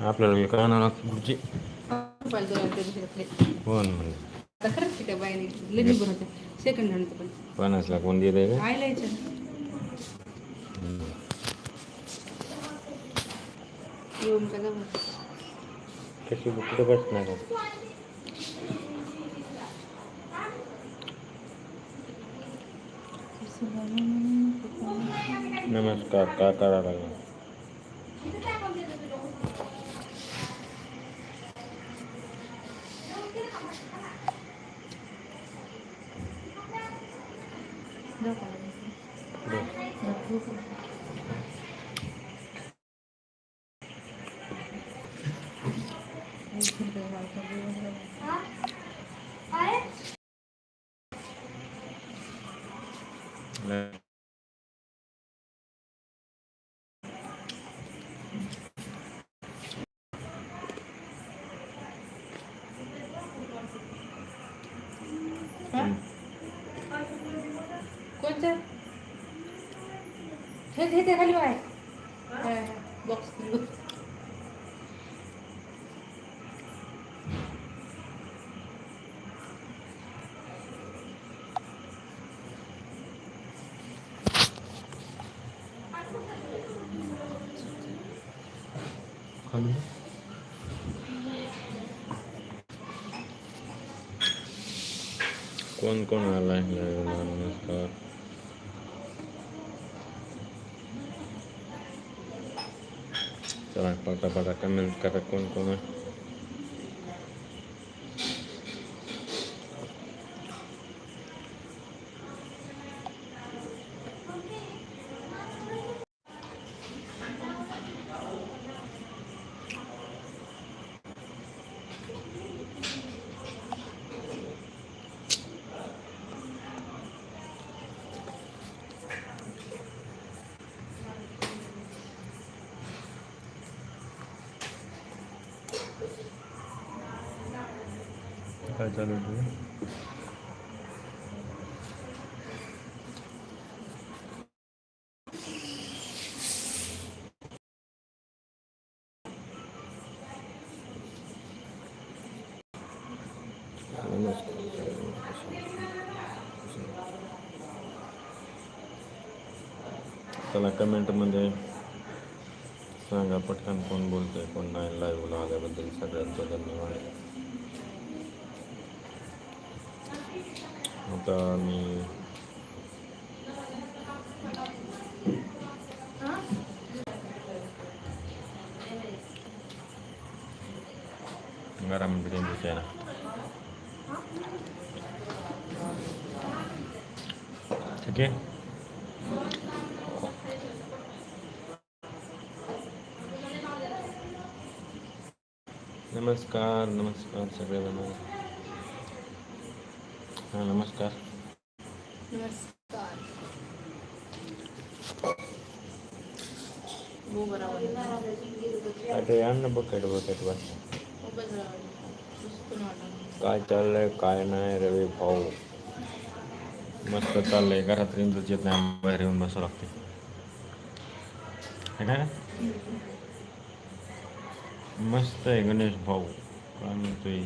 आपल्याला पुढची दोन रुपये दुसरे आपले. कोण बनवते सेकंड हँड पण. पन्नासला कोण देत का आयला यायचं. येऊन कुठे बसणार का काय करा लागला Yeah का? हा? कोणतं हे हे ते खाली बाय बॉक्स कोण कोण आलाय लाईव्हला? नमस्कार चला पटा पटा कमेंट करा कोण कोण आहे काय चालू आहे तुझं? त्याला कमेंटमध्ये सांगा पटकन कोण बोलतोय कोण नाही लाईव्हला आल्याबद्दल सगळ्यांचं धन्यवाद. आता मी घरामध्ये त्यांची आहे नमस्कार नमस्कार सगळेजण. हां नमस्कार. नमस्कार. हो बरोबर काय ते आण ना बकेट बकेट काय चाललंय काय नाही रवी भाऊ. मस्त चाललंय. घरात रेंजच येत नाही बाहेर येऊन बसावं लागते ना? मस्त आहे गणेश भाऊ. काय म्हणतोय.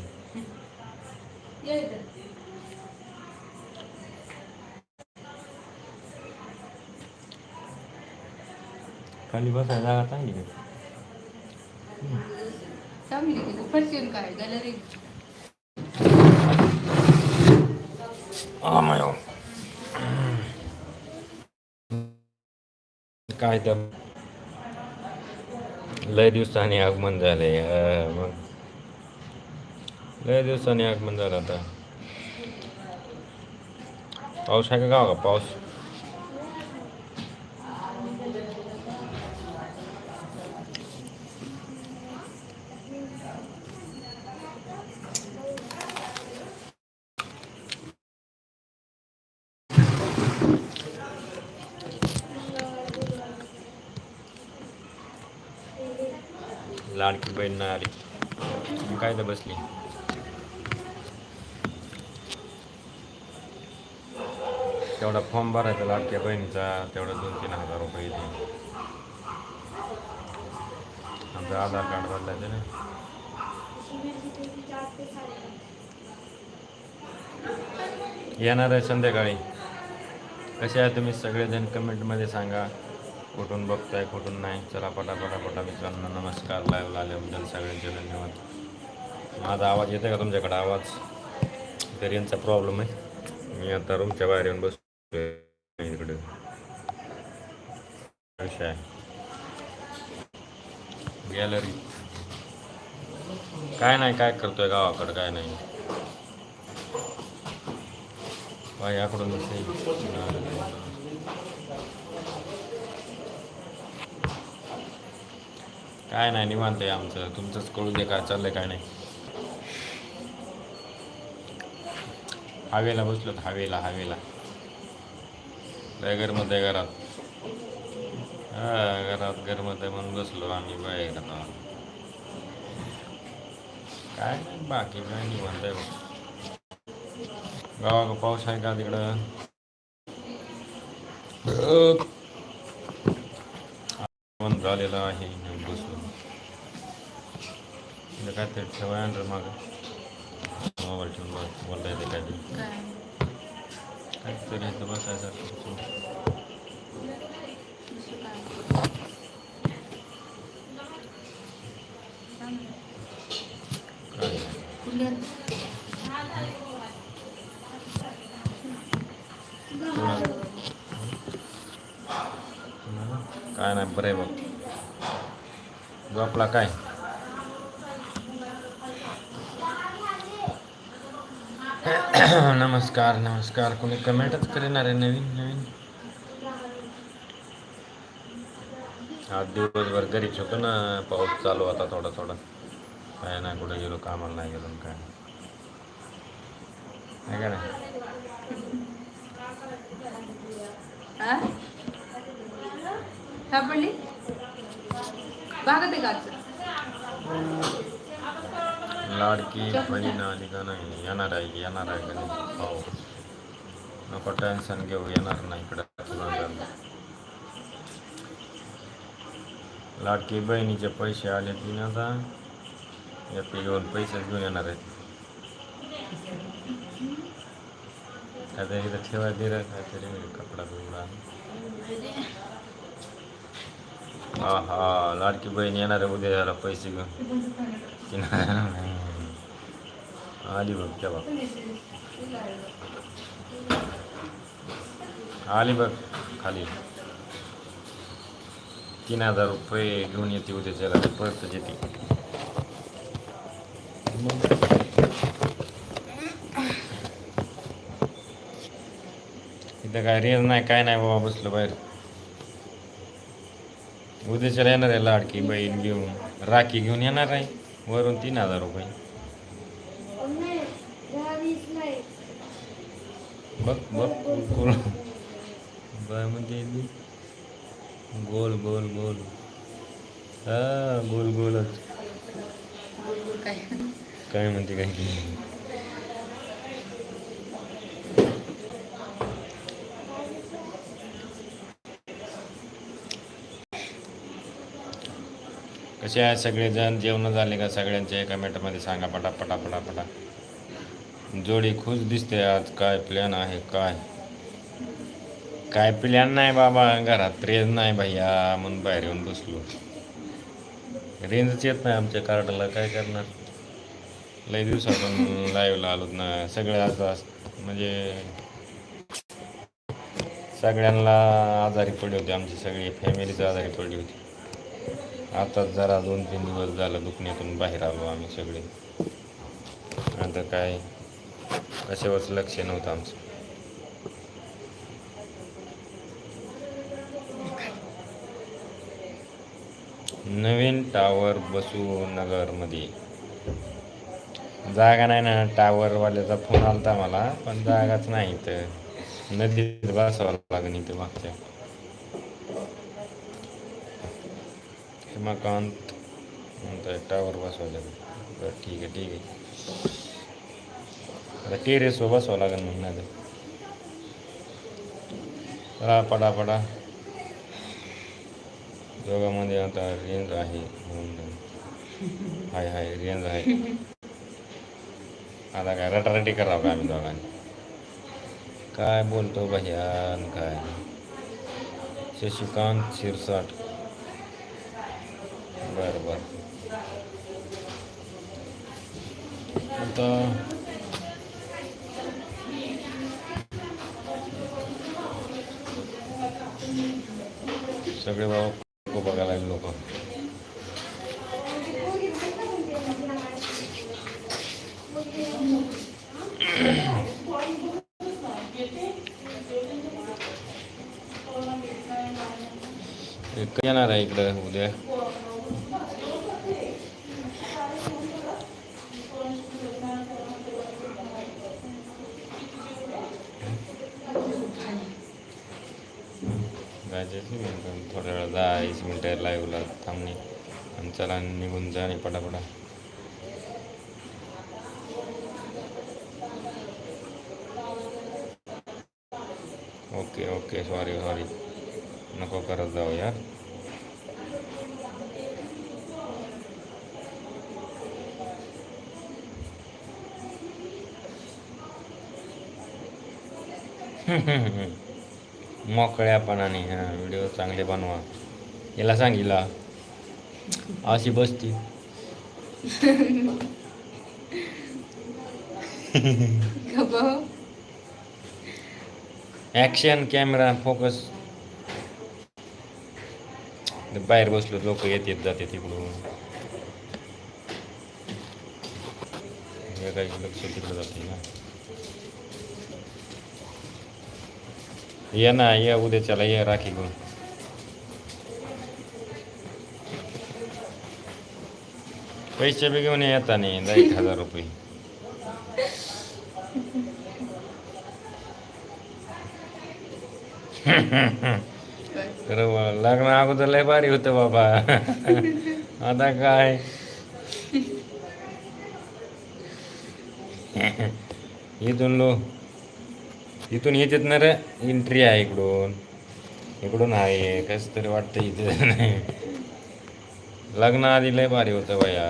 खाली बसायला जागा चांगली चांगली फरशीन काय गॅलरी काय तर लय दिवसांनी आगमन झाले मग लय दिवसांनी आगमन झालं आता. पाऊस आहे का गावा का पाऊस. लाडकी बहीण नाही आली. मग काय तर बसली? तेवढा फॉर्म भरायचा लाडक्या बहिणीचा तेवढा दोन तीन हजार रुपये येते आमचं आधार कार्ड बदलायचं ना. येणार आहे संध्याकाळी. कसे आहे तुम्ही सगळेजण कमेंटमध्ये सांगा. कुठून बघताय कुठून नाही. चला पटापटा पटा मित्रांनो नमस्कार. लाईव्ह आल्याबद्दल सगळ्यांचे धन्यवाद. माझा आवाज येतो का तुमच्याकडे? आवाज. तरी यांचा प्रॉब्लेम आहे. मी आता रूमच्या बाहेर येऊन बस इकडे. आहे. गॅलरी काय नाही काय करतोय गावाकडं काय नाही. याकडून काय नाही निवांत आहे आमचं. तुमचंच कळू दे काय चाललंय काय नाही. हवेला बसलो हवेला हवेला. घरमध्ये घरात. हा घरात घरमध्ये म्हणून बसलो आम्ही बाहेर आता. काय नाही बाकी काय निवांत आहे बघ. गावाकडं पाऊस आहे का तिकडं? बंद झालेला आहे बसून इथं काय ते ठेवाय आणलं मागं. मोबाईल ठेवून बोल- बोलता येते काय? ते काय काहीतरी इथं बसायचं काय कुठल्या काय नाही बरं आहे बघ झोपला काय नमस्कार नमस्कार. कोणी कमेंटच करणार आहे नवीन नवीन? आज दिवसभर घरीच होतो ना पाऊस चालू होता थोडा थोडा. काय ना कुठे गेलो कामाला नाही गेलो काय नाही. का नाही? का लाडकी बहीण आली का नाही? येणार आहे येणार आहे का नाही? हो. नको टेन्शन घेऊ येणार नाही इकडं. लाडकी बहिणीचे पैसे आले की ना आता? एक घेऊन पैसे घेऊन येणार आहेत. काहीतरी इथं ठेवाय दिलं काहीतरी कपडा बिपडा. हा हा लाडकी बहीण येणार आहे उद्या याला पैसे घेऊन. नाही आली बघ तेव्हा आली बघ खाली तीन हजार रुपये घेऊन येते उद्या त्याला परत येते इथं काय रेंज नाही काय नाही बाबा बसलो बाहेर उद्याच्याला येणार आहे लाडकी बहीण घेऊन राखी घेऊन येणार आहे वरून तीन हजार रुपये बघ बघ गोल बाय म्हणते ती. गोल गोल गोल हा गोल गोलच काय काय म्हणते काय की कसे आहे सगळेजण जेवण झाले का सगळ्यांचे मिनटामध्ये सांगा पटा पटा पटा पटा. जोडी खुश दिसते आज काय प्लॅन आहे काय? काय प्लॅन नाही बाबा घरात रेंज नाही भैया म्हणून बाहेर येऊन बसलो. रेंजच येत नाही आमच्या कार्डाला काय करणार? लई दिवसातून लाईव्हला आलो ना सगळे आज आज- म्हणजे सगळ्यांना आजारी पडली होती आमची सगळी फॅमिलीच आजारी पडली होती. आता जरा दोन तीन दिवस झालं दुखण्यातून बाहेर आलो आम्ही सगळे. आता काय कशावरच लक्ष नव्हतं आमचं. नवीन टावर बसू नगरमध्ये जागा नाही ना टावरवाल्याचा फोन आलता मला पण जागाच नाही तर नदीत बसावं लागेल इथे मागच्या. हेमाकांत म्हणताय टावर बसवायला बरं ठीक आहे ठीक आहे आता टेरेसवर बसवावं लागेल मग नाही तर. पडा पटापटा दोघांमध्ये आता रेंज आहे म्हणून हाय हाय रेंज आहे आता काय रटारटी करावं का आम्ही दोघांनी काय बोलतो भैयान काय शशिकांत शिरसाट बरं बरं. आता सगळे बाबा बघायला लागले लोक. येणार आहे इकडं उद्या. जायचं थोड्या वेळा दहा वीस मिनटं लाईव्हला थांबणे आणि चला निघून जा आणि पटापटा ओके ओके सॉरी सॉरी नको करत जाऊ यार मोकळ्यापणाने हां व्हिडिओ चांगले बनवा याला सांगितला अशी बसती गप्पा हो. ॲक्शन कॅमेरा फोकस बाहेर बसलो लोक येत येत जाते तिकडून हे काही लक्ष तिकडं जाते ना ये ना ये उद्याच्याला ये राखी घेऊन पैसे बी घेऊन येता नाही? दहा एक हजार रुपये। लग्न अगोदर लय भारी होतं बाबा. आता काय? इथून लो. इथून येत येत ना रे एंट्री आहे इकडून. इकडून आहे कसं तरी वाटतं इथे. नाही लग्न आधी लय भारी होतं बाया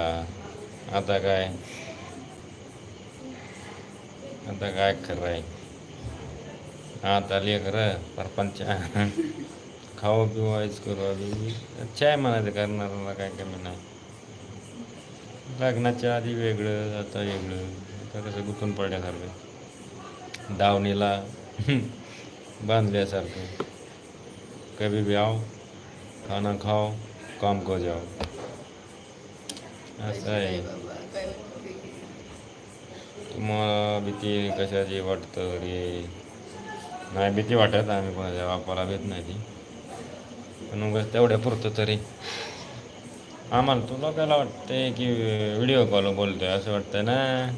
आता काय? आता काय खरं आहे आता खरं परपंच. खाऊ पिऊ आईच करू आधी. आहे म्हणायचं करणाऱ्याला काय कमी नाही. लग्नाच्या आधी वेगळं आता वेगळं. आता कसं गुंतून पडल्यासारखं दावणीला बांधल्यासारखं. कभी भी आओ खाना खाओ काम को जाओ. असं आहे. तुम्हाला भीती कशाची वाटतं रे? नाही भीती वाटत आम्ही कोणाच्या वापरा भेट नाही ती. पण उगाच तेवढ्या पुरतं तरी. आम्हाला तुला काय वाटते की व्हिडिओ कॉल बोलतोय असं वाटतं ना.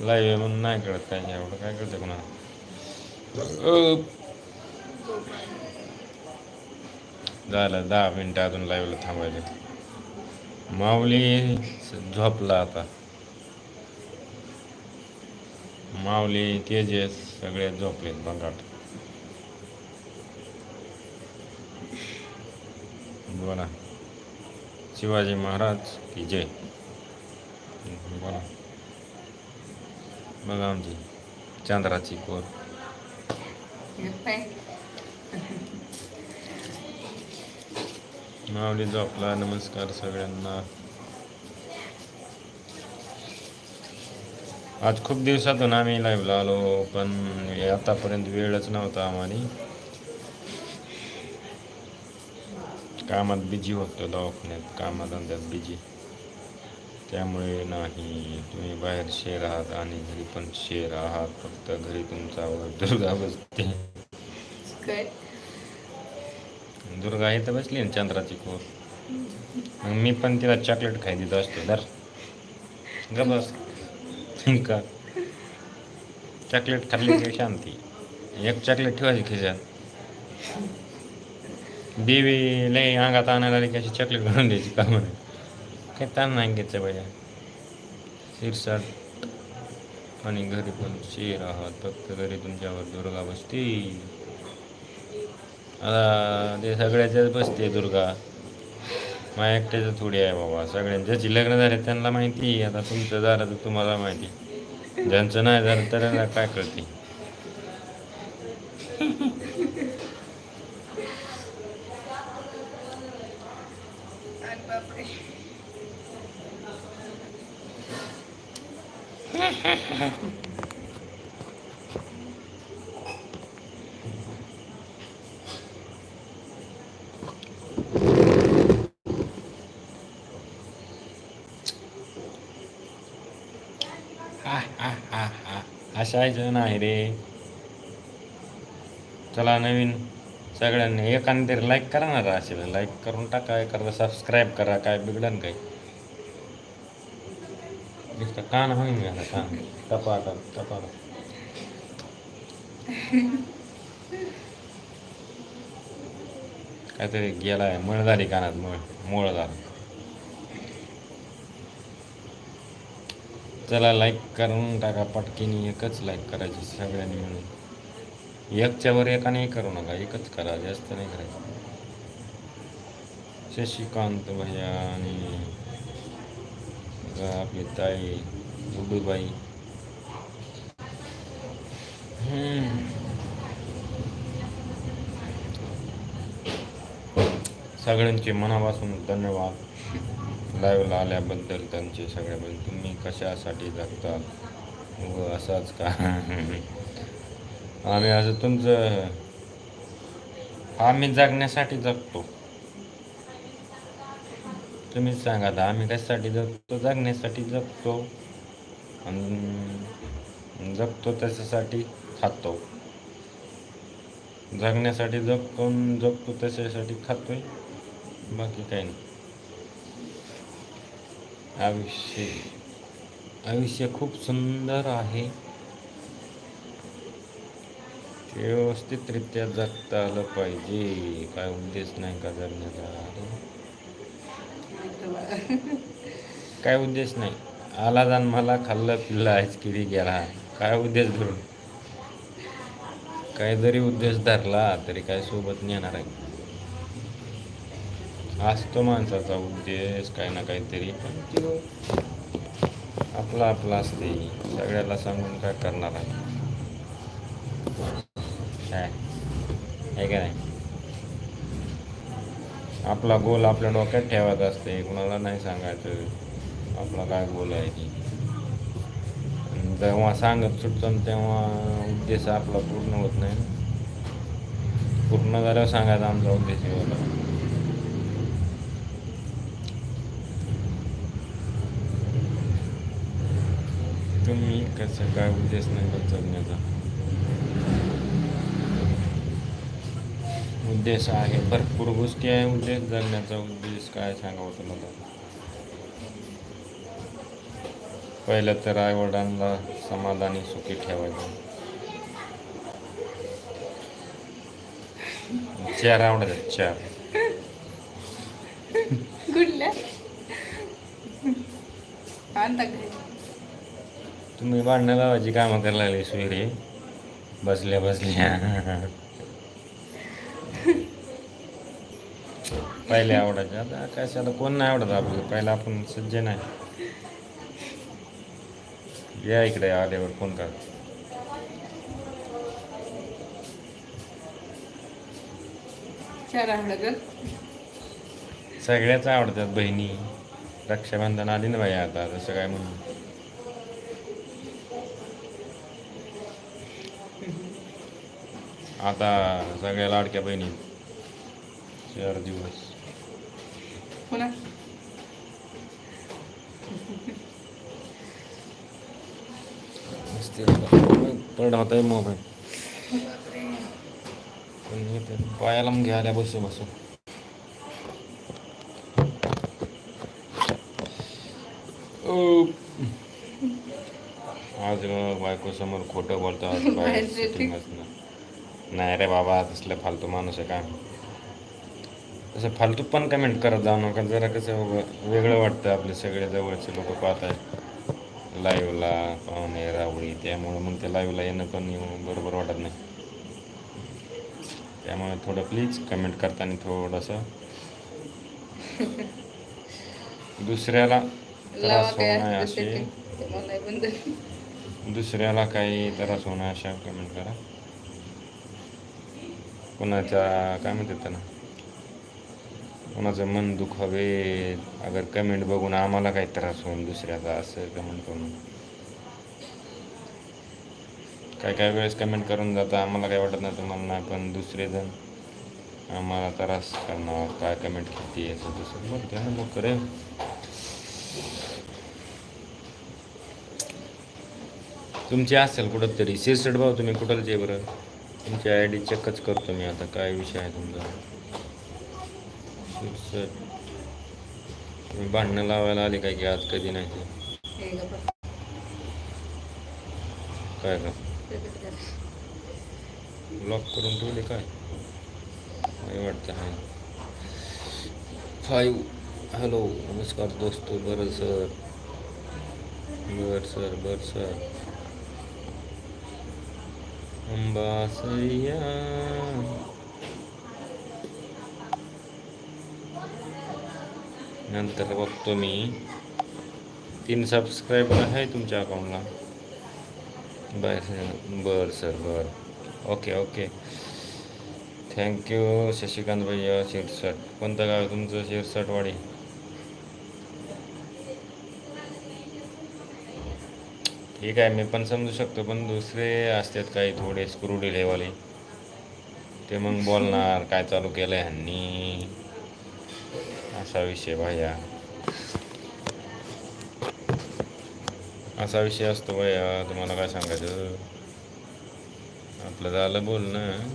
लाईव्ह म्हणून नाही कळत काय एवढं काय कळतं कोणाला? झालं दहा मिनटं अजून लाईव्हला थांबायचं माऊली झोपला आता. माऊली तेजेस सगळे झोपलेत बंगाट. बोला. शिवाजी महाराज की जय? बोला. बघा आमची चांद्राची कोर. माऊली झोपला. नमस्कार सगळ्यांना. आज खूप दिवसातून आम्ही लाईव्हला आलो पण आतापर्यंत वेळच नव्हता आम्हाला कामात बिजी होतो दवाखान्यात कामाधंद्यात बिजी त्यामुळे नाही. तुम्ही बाहेर शेर आहात आणि घरी पण शेर आहात. फक्त घरी तुमचा आवड दुर्गा बसते. दुर्गा इथं बसली ना चंद्राची कोर मग मी पण तिला चॉकलेट खाई देत असतो. दर ग बस. का? चॉकलेट खाल्ली की शांती. एक चॉकलेट ठेवायची खिशात. देवी लय अंगात आणायला आली की अशी चॉकलेट घालून द्यायची का म्हणे हे ताण नाही घ्यायचं पाहिजे. शिरसाट आणि घरी पण शेर आहात फक्त घरी तुमच्यावर दुर्गा बसती. आता ते सगळ्याच्याच बसते दुर्गा. माझ्या एकट्याचं थोडी आहे बाबा सगळ्यांचे ज्याची लग्न झाले त्यांना माहिती आहे. आता तुमचं झालं तर तुम्हाला माहिती ज्यांचं नाही झालं तर काय कळते. अशा जण आहे रे. चला नवीन सगळ्यांनी एकाने तरी लाईक करा ना असेल लाईक करून टाका एखादा सबस्क्राईब करा काय बिघडन काही. नुसतं कान होईन मी आता कान टपाटा टपाटा काहीतरी गेलाय मळ झाली कानात मळ मोळ झालं चला लाईक करून टाका पटकीने एकच लाईक करायची सगळ्यांनी मिळून एकच्या वर एकाने करू नका एकच करा जास्त नाही करायचं शशिकांत भैया आणि आपली ताई गुडूबाई सगळ्यांचे मनापासून धन्यवाद. लाईव्हला आल्याबद्दल त्यांचे सगळ्याबद्दल. तुम्ही कशासाठी जगता व असाच का? आम्ही असं तुमचं आम्ही जगण्यासाठी जगतो. तुम्हीच सांगा आता आम्ही कशासाठी जगतो? जगण्यासाठी जगतो. आणि जगतो त्याच्यासाठी खातो. जगण्यासाठी जगतो जगतो त्याच्यासाठी खातोय. बाकी काही नाही. आयुष्य. आयुष्य खूप सुंदर आहे. ते व्यवस्थितरित्या जगता आलं पाहिजे. काय उद्देश नाही का जगण्याचा? काय उद्देश नाही. आला जाण मला खाल्लं पिल्लं आहेच किडी गेला. काय उद्देश धरून? काय जरी उद्देश धरला तरी काय सोबत नेणार आहे. असतो माणसाचा उद्देश काही ना काहीतरी. पण तो आपला आपला असते. सगळ्याला सांगून काय करणार आहे? काय आहे का नाही? आपला गोल आपल्या डोक्यात ठेवायचा असते. कुणाला नाही सांगायचं आपला काय गोल आहे की. जेव्हा सांगत सुटतो तेव्हा उद्देश आपला पूर्ण होत नाही पूर्ण झाल्यावर सांगायचा आमचा उद्देश होता. तुम्ही कसं काय उद्देश नाही का जगण्याचा उद्देश आहे. भरपूर गोष्टी आहे उद्देश. जगण्याचा उद्देश काय सांगावं तुला? पहिलं तर आईवडिलांना समाधानी सुखी ठेवायचं. चार आवडतात चार. तुम्ही भांडणं लावायची कामं करायला लागली सुरे बसल्या बसल्या. पहिले आवडायचे. आता कशाला कोण नाही आवडत आपल्याला? पहिला आपण सज्ज नाही. या इकडे आल्यावर फोन कर. सगळ्याच आवडतात बहिणी. रक्षाबंधन आली ना बाई आता तसं काय म्हणून. आता सगळ्या लाडक्या बहिणी चार दिवस. पुन्हा पड होत आहे मोबाईल पण हे तर पायाला मग घ्यायला बसू बसू ओ. आज बायको समोर खोटं बोलतात बाहेर बाहेरचे ठीक. सिटिंगच ना नाही रे बाबा तसलं फालतू माणूस आहे का तसं फालतू पण कमेंट करत जाऊ नका. जरा कसं वेगळं वाटतं आपले सगळे जवळचे लोक पाहत आहेत लाईव्हला पाहुणे रावळी त्यामुळं मग ते लाईव्हला येणं पण येऊ- बरोबर वाटत नाही. त्यामुळे थोडं प्लीज कमेंट करताना थोडंसं दुसऱ्याला त्रास असतं असे दुसऱ्याला काही त्रास नये अशा कमेंट करा. कोणाच्या काय म्हणतात त्यांना कोणाचं मन दुखावे अगर कमेंट बघून आम्हाला काही त्रास होईल दुसऱ्याचा असं कमेंट करून. काय काय वेळेस कमेंट करून जातं आम्हाला काही वाटत नाही तुम्हाला नाही पण दुसरे जण आम्हाला त्रास करणार काय कमेंट किती असं दुसरं. बोलते त्या मग करे तुमची असेल कुठं तरी शिरसट भाऊ तुम्ही कुठं जे बरं? तुमची आय डी चेकच करतो मी आता काय विषय आहे तुमचा? भांडणं लावायला आले काय की आज कधी नाही ते? काय का? ब्लॉक करून ठेवले काय? वाटतं फाईव्ह हॅलो नमस्कार दोस्तो, बरं सर. बर सर बर सर. अंबासरिया नंतर बघतो मी. तीन सबस्क्रायबर आहे तुमच्या अकाउंटला बर बर सर बर. ओके ओके थँक्यू शशिकांत भैया शिरसट. कोणतं गाव आहे तुमचं शिरसटवाडी? ठीक आहे मी पण समजू शकतो पण दुसरे असतात काही थोडे स्क्रू डिलेवाले ते मग बोलणार काय चालू केलं आहे ह्यांनी. असा विषय भैया. असा विषय असतो भैया तुम्हाला काय सांगायचं? आपलं झालं बोलणं.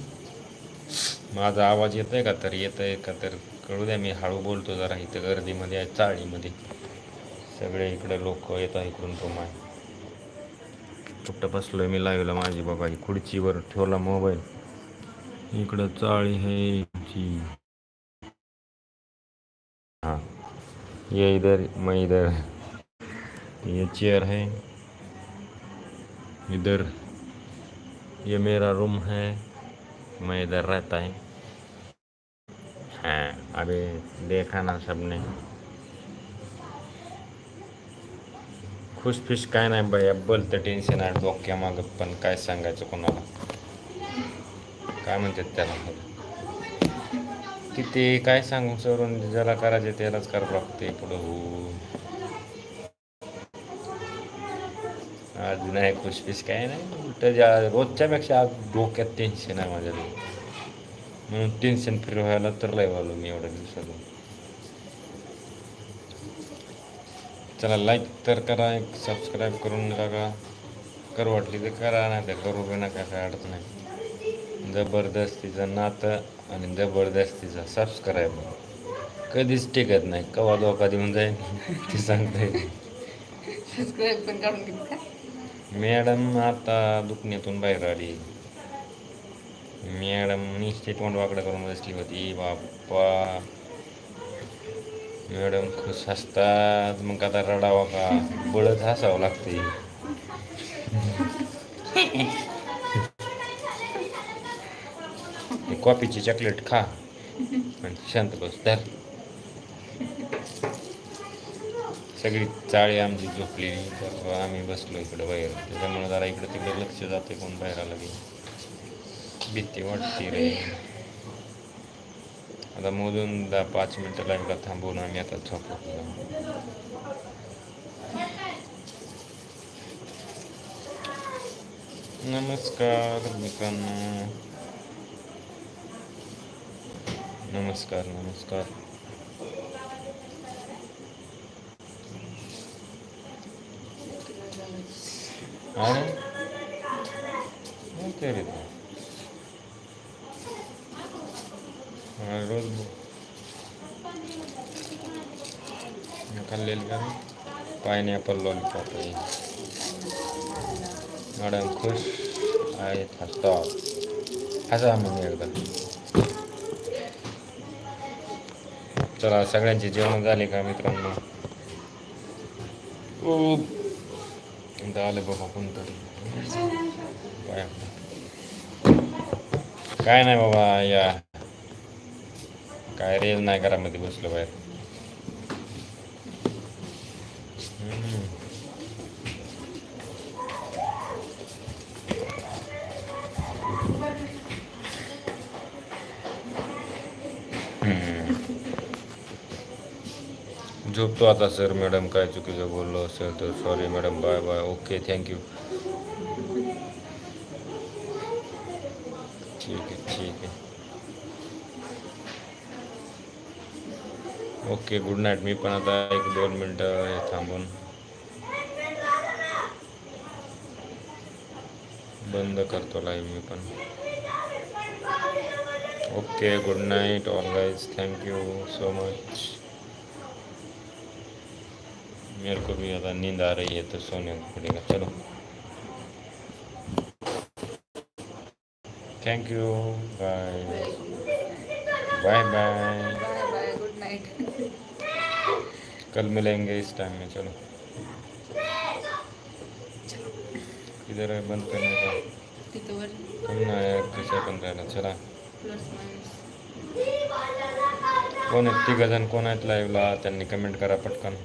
माझा आवाज येत आहे का तर? येत आहे का तर? कळू द्या मी हळू बोलतो जरा इथं गर्दीमध्ये आहे चाळीमध्ये. सगळे इकडे लोक येत आहे इकडून तो माय. कुठं बसलो मी लावला माझी बाबा ही खुर्चीवर ठेवला मोबाईल इकडं चाळी आहे ये इधर, मैं इधर। ये चेयर है। इधर, ये मेरा रूम है। मैं इधर रहता है। हाँ अभी देखा ना सबने। खुश खुशफिश काय नाही बाई बोलतं टेन्शन आहे डोक्यामागं पण काय सांगायचं कोणाला? काय म्हणतात त्याला? की ते काय सांगू सरून ज्याला करायचे त्यालाच करावं लागते पुढं हो आज नाही खुशफिश काय नाही. उलट ज्या रोजच्यापेक्षा आज डोक्यात टेन्शन आहे माझ्या म्हणून टेन्शन फ्री व्हायला तर लय आलो मी एवढ्या दिवसातून. चला लाईक तर करा एक सबस्क्राईब करून टाका. करू वाटली तर करा नाही तर करू बी नका काय अडत नाही. जबरदस्तीचं नातं आणि जबरदस्तीचा सबस्क्राईब कधीच टिकत नाही. कवा धोका देऊन जाईल ते सांगता येईल मॅडम आता दुखण्यातून बाहेर आली. मॅडम नुसती तोंड वाकडं करून बसली होती. बाप्पा. मॅडम खुश हसतात मग आता रडावा का? बळत हसावं लागते. कॉफीची चॉकलेट खा. आणि शांत बस धर. सगळी चाळी आमची झोपलेली. तर आम्ही बसलो इकडं बाहेर. त्याच्यामुळे जरा इकडं तिकडं लक्ष जाते कोण बाहेर आलं की. भीती वाटते रे. आता मोजून दहा पाच मिनटं लागला थांबून आम्ही आता झोपलो नमस्कार मित्रांनो. नमस्कार नमस्कार. आणि? मग ते रे ते. हा, रोज खाल्लेलं का पायनॅपल लॉलीपॉप आहे. मॅडम खुश आहेत हसतात हसा मग एकदा. चला सगळ्यांची जेवण झाली का मित्रांनो? आलं बाबा कोणतरी. काय नाही बाबा या. काय रेल नाही घरामध्ये बसलो बाहेर. हम्म. झोपतो आता सर मॅडम काय चुकीचं बोललो असेल तर sorry madam bye bye okay thank you ठीक आहे ठीक आहे. ओके गुड नाईट मी पण आता एक दोन मिनटं थांबून. बंद करतो लाईव्ह मी पण. Okay good night all guys thank you so much मेरे को भी ज़्यादा नींद आ रही है तो सोने पड़ेगा चलो thank you bye bye bye bye good night कल मिलेंगे इस टाइम में चलो इधर है बंद करने का तिथं कम ना है कैसे बंद राहिला चला कोण आहेत तिघ जण कोण आहेत लाईव्हला त्यांनी कमेंट करा पटकन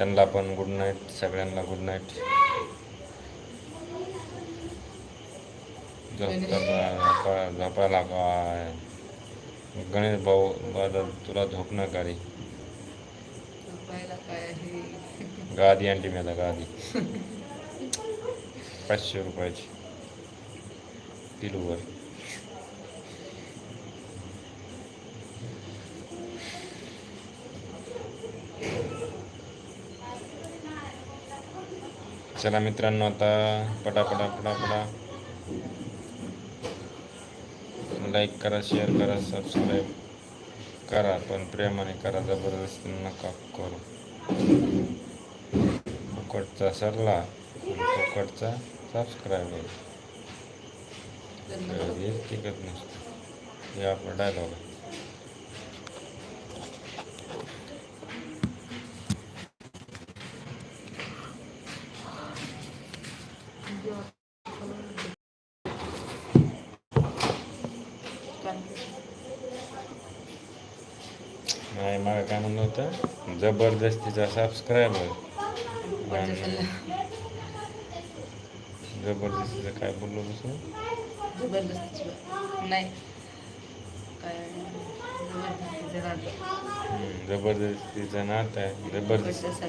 त्यांना पण गुड नाईट सगळ्यांना गुड नाईट झोपायला काय गणेश भाऊ दादा तुला झोपायला काय आहे? गादी आणली मी आता गादी. पाचशे रुपयाची. किलोवर. चला मित्रांनो आता पटापटा पटा लाईक करा शेअर करा सबस्क्राईब करा पण प्रेमाने करा जबरदस्ती नका करू. फुकटचा सरला फुकटचा सबस्क्राईबर टिकत नसतो. हे आपलं डायलॉग आहे नाही मला काय म्हणलं होतं जबरदस्तीचा सबस्क्रायबर जबरदस्तीचं काय बोललो दुसरं जबरदस्तीची नाही जबरदस्तीचं नातं आहे जबरदस्त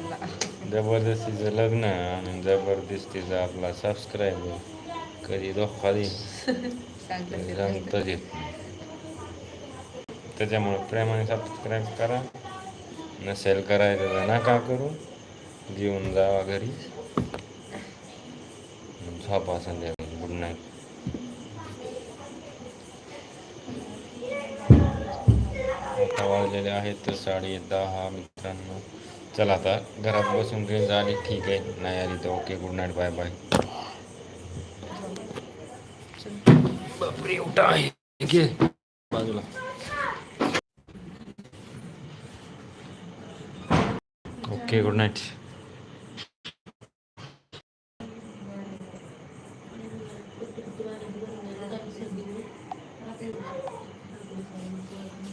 जबरदस्तीचं लग्न आणि जबरदस्तीचा आपला सबस्क्रायबर कधी धोका देईल सांगतात कधी ते रंगतच येत नाही. त्याच्यामुळे प्रेमाने सबस्क्राईब करा नसेल करायचं तर नका करू? घेऊन जावा घरी। गुड नाईट आता वाजलेले दहा चला आता रेंज आली ठीक आहे, नाही आली तर okay, good night bye bye. बाजूला। Okay good night